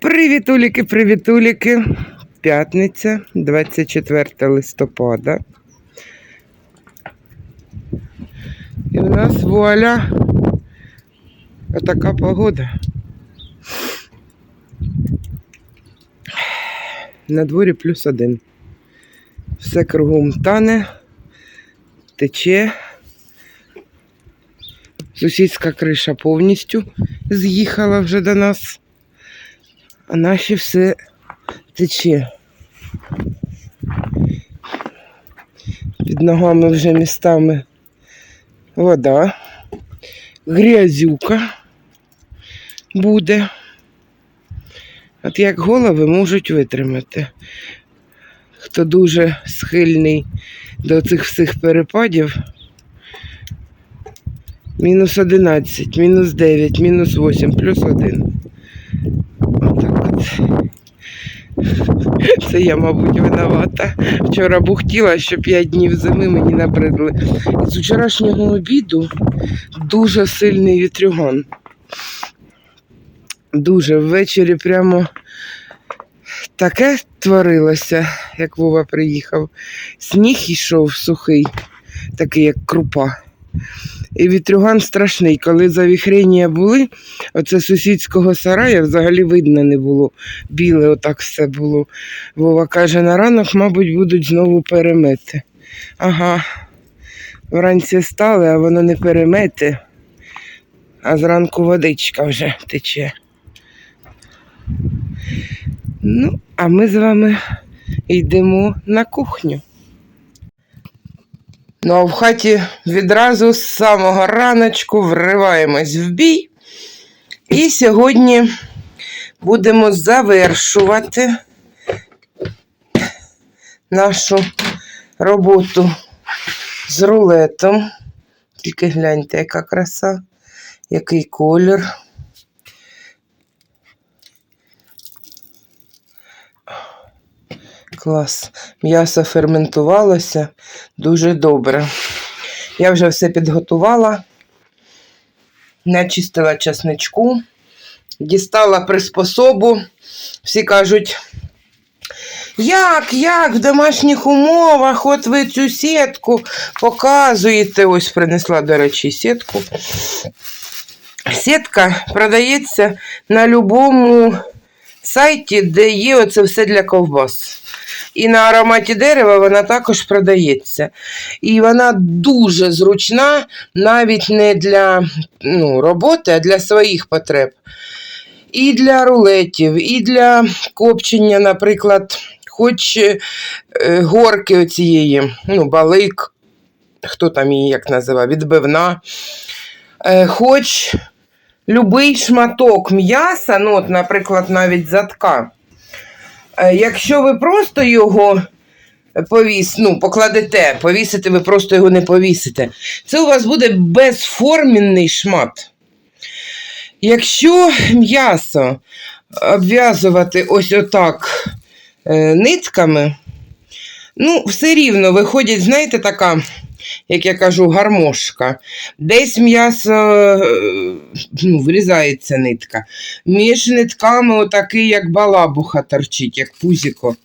Привітуліки, привітуліки. П'ятниця, 24 листопада. І в нас вуаля. Отака погода. На дворі плюс один. Все кругом тане, тече. Сусідська криша повністю з'їхала вже до нас. А наші все тече. Під ногами вже містами вода, грязюка буде. От як голови можуть витримати. Хто дуже схильний до цих всіх перепадів. Мінус 11, мінус 9, мінус 8, плюс 1. Отак от. Це я, мабуть, винувата. Вчора бухтіла, що 5 днів зими мені набридли. З вчорашнього обіду дуже сильний вітрюган. Дуже ввечері прямо таке творилося, як Вова приїхав. Сніг йшов сухий, такий, як крупа. І вітрюган страшний. Коли завіхрення були, оце сусідського сарая взагалі видно не було. Біле отак все було. Вова каже, на ранок, мабуть, будуть знову перемети. Ага. Вранці стали, а воно не перемети, а зранку водичка вже тече. Ну, а ми з вами йдемо на кухню. Ну а в хаті відразу з самого раночку вриваємось в бій. І сьогодні будемо завершувати нашу роботу з рулетом. Тільки гляньте, яка краса, який колір. Клас. М'ясо ферментувалося дуже добре. Я вже все підготувала, начистила часничку, дістала приспособу. Всі кажуть, як, як в домашніх умовах, от ви цю сітку показуєте. Ось принесла, до речі, сітку. Сітка продається на будь-якому сайті, де є оце все для ковбас. І на ароматі дерева вона також продається. І вона дуже зручна навіть не для ну, роботи, а для своїх потреб. І для рулетів, і для копчення, наприклад, хоч е, горки оцієї, ну, балик, хто там її як називає, відбивна, е, хоч любий шматок м'яса, ну, от, наприклад, навіть задка. Е, Якщо ви просто його повіс, ну, покладете, повісити, ви просто його не повісите. Це у вас буде безформінний шмат. Якщо м'ясо обв'язувати ось отак е, нитками, ну, все рівно виходить, знаєте, така, як я кажу, гармошка. Десь м'ясо е, ну, врізається нитка. Між нитками отакий, як балабуха торчить, як пузіко.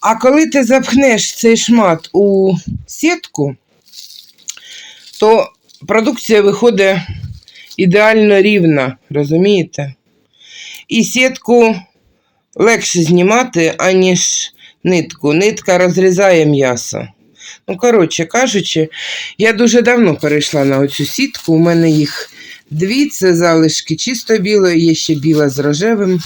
А коли ти запхнеш цей шмат у сітку, то продукція виходить ідеально рівна, розумієте? І сітку легше знімати, аніж нитку. Нитка розрізає м'ясо. Ну, коротше кажучи, я дуже давно перейшла на оцю сітку. У мене їх дві, це залишки чисто білої, є ще біла з рожевим.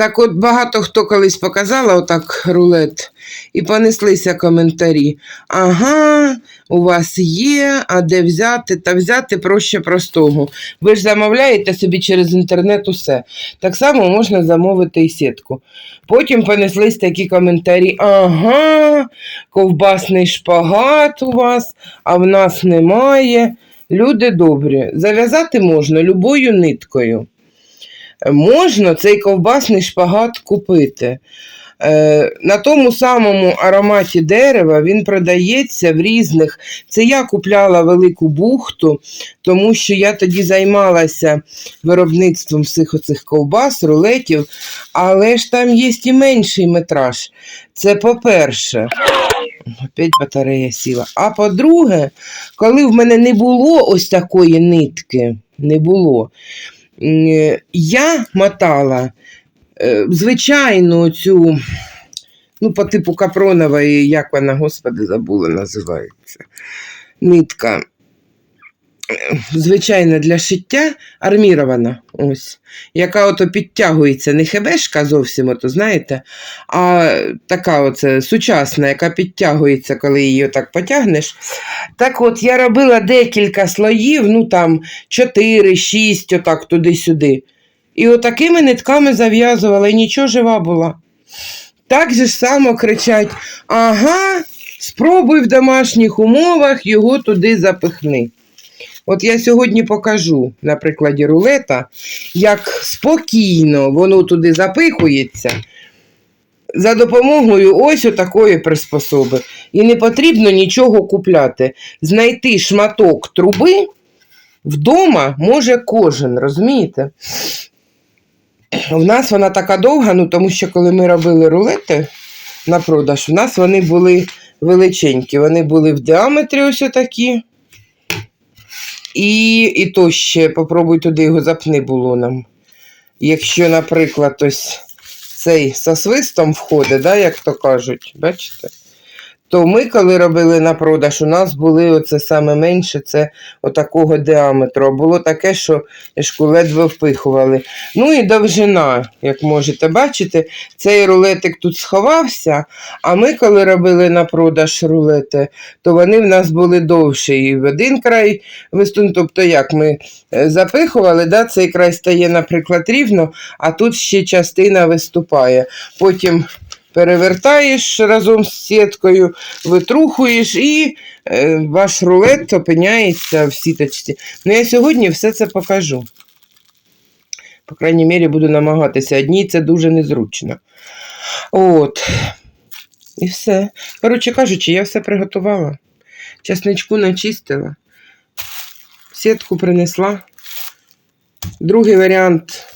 Так от багато хто колись показала отак рулет, і понеслися коментарі. Ага, у вас є, а де взяти? Та взяти проще простого. Ви ж замовляєте собі через інтернет усе. Так само можна замовити і сітку. Потім понеслись такі коментарі: ага, ковбасний шпагат у вас, а в нас немає. Люди добрі, зав'язати можна любою ниткою. Можна цей ковбасний шпагат купити. Е, на тому самому ароматі дерева він продається в різних. Це я купляла велику бухту, тому що я тоді займалася виробництвом всіх оцих ковбас, рулетів, але ж там є і менший метраж. Це по-перше. Опять батарея сіла. А по-друге, коли в мене не було ось такої нитки, не було, я мотала е, звичайну цю, ну, по типу капронової, як вона, господи, забула, називається. Нитка. Звичайно, для шиття армірована, ось, яка ото підтягується, не хебешка зовсім, ото, знаєте, а така оце сучасна, яка підтягується, коли її отак потягнеш. Так от, я робила декілька слоїв, ну там 4-6, отак туди-сюди. І отакими нитками зав'язувала, і нічого жива була. Так же ж само кричать: ага, спробуй в домашніх умовах його туди запихни. От я сьогодні покажу на прикладі рулета, як спокійно воно туди запихується за допомогою ось отакої приспособи. І не потрібно нічого купляти. Знайти шматок труби вдома може кожен, розумієте? У нас вона така довга, ну тому що коли ми робили рулети на продаж, у нас вони були величенькі. Вони були в діаметрі ось такі. І, і то ще попробуй туди його запни булоном. Якщо, наприклад, ось цей со свистом входить, да, як то кажуть, бачите? То ми, коли робили на продаж, у нас були оце саме менше, це отакого діаметру. Було таке, що шку ледве впихували. Ну і довжина, як можете бачити, цей рулетик тут сховався, а ми, коли робили на продаж рулети, то вони в нас були довші. І в один край вистун, тобто як ми е, запихували, да, цей край стає, наприклад, рівно, а тут ще частина виступає. Потім перевертаєш разом з сіткою, витрухуєш і е, ваш рулет опиняється в сіточці. Ну, я сьогодні все це покажу. По крайній мірі, буду намагатися. Одній це дуже незручно. От. І все. Коротше кажучи, я все приготувала. Часничку начистила. Сітку принесла. Другий варіант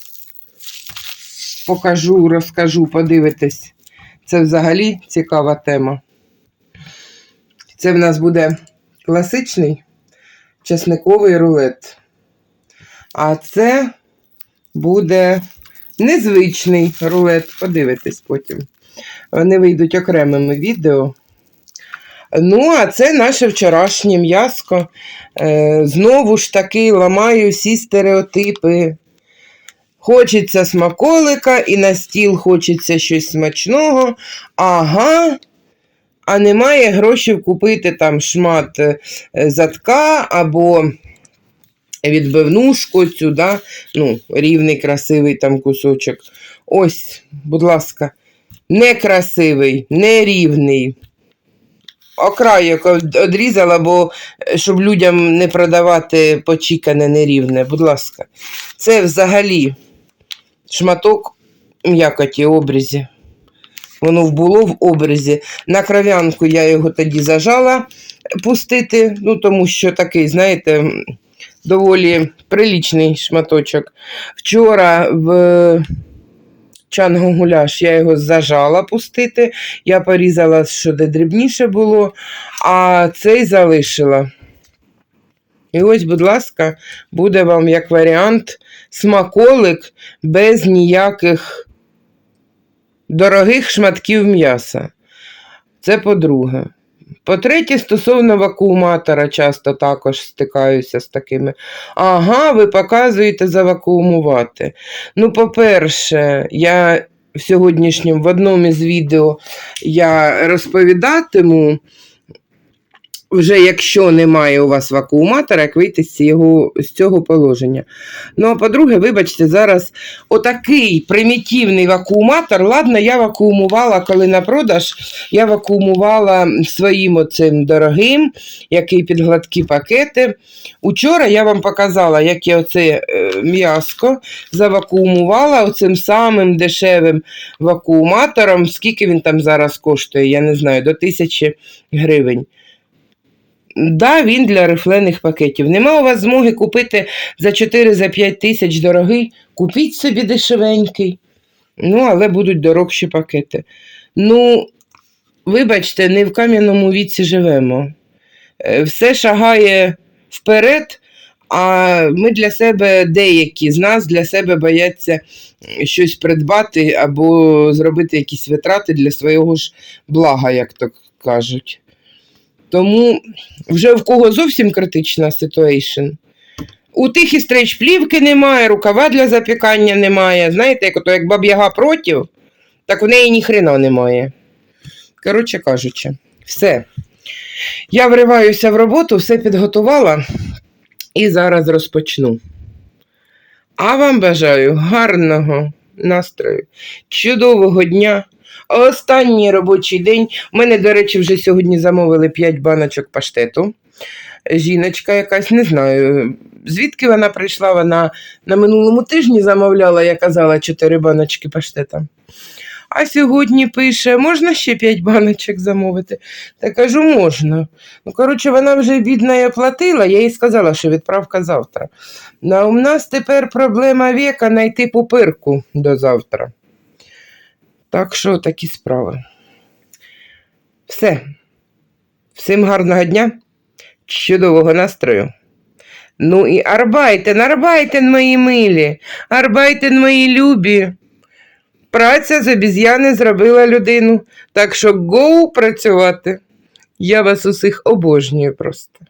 покажу, розкажу, подивитесь. Це взагалі цікава тема. Це в нас буде класичний часниковий рулет. А це буде незвичний рулет. Подивитесь потім. Вони вийдуть окремими відео. Ну, а це наше вчорашнє м'яско. Е, знову ж таки ламаю всі стереотипи. Хочеться смаколика і на стіл хочеться щось смачного. Ага. А немає грошей купити там шмат е, затка або відбивнушку цю, да? ну, рівний, красивий там кусочок. Ось, будь ласка, некрасивий, нерівний. Окраєк одрізала, бо е, щоб людям не продавати почікане нерівне, будь ласка. Це взагалі шматок м'якоті обрізі. Воно було в обрізі. На кров'янку я його тоді зажала пустити, ну тому що такий, знаєте, доволі прилічний шматочок. Вчора в чангу гуляш я його зажала пустити. Я порізала, що де дрібніше було, а цей залишила. І ось, будь ласка, буде вам як варіант смаколик без ніяких дорогих шматків м'яса. Це по-друге. По-третє, стосовно вакууматора, часто також стикаюся з такими. Ага, ви показуєте завакуумувати. Ну, по-перше, я в сьогоднішньому в одному із відео я розповідатиму вже якщо немає у вас вакууматора, як вийти з цього, з цього положення. Ну, а по-друге, вибачте, зараз отакий примітивний вакууматор. Ладно, я вакуумувала, коли на продаж, я вакуумувала своїм оцим дорогим, який під гладкі пакети. Учора я вам показала, як я оце е, м'яско завакуумувала оцим самим дешевим вакууматором. Скільки він там зараз коштує, я не знаю, до тисячі гривень. Да, він для рифлених пакетів. Нема у вас змоги купити за 4-5 тисяч дорогий. Купіть собі дешевенький. Ну, але будуть дорогші пакети. Ну, вибачте, не в кам'яному віці живемо. Е, Все шагає вперед, а ми для себе, деякі з нас для себе бояться щось придбати або зробити якісь витрати для свого ж блага, як то кажуть. Тому вже в кого зовсім критична ситуація. У тих і стрейч плівки немає, рукава для запікання немає. Знаєте, як, як баб'яга проти, так в неї ні хрена немає. Коротше кажучи, все. Я вриваюся в роботу, все підготувала і зараз розпочну. А вам бажаю гарного настрою, чудового дня. Останній робочий день. У мене, до речі, вже сьогодні замовили 5 баночок паштету. Жіночка якась, не знаю, звідки вона прийшла, вона на минулому тижні замовляла, я казала, 4 баночки паштета. А сьогодні пише, можна ще 5 баночок замовити? Та кажу, можна. Ну, коротше, вона вже бідна і оплатила, я їй сказала, що відправка завтра. А у нас тепер проблема віка знайти пупирку до завтра. Так що такі справи. Все. Всім гарного дня, чудового настрою. Ну і арбайтен, арбайтен, мої милі, арбайтен, мої любі. Праця з обіз'яни зробила людину. Так що гоу працювати. Я вас усіх обожнюю просто.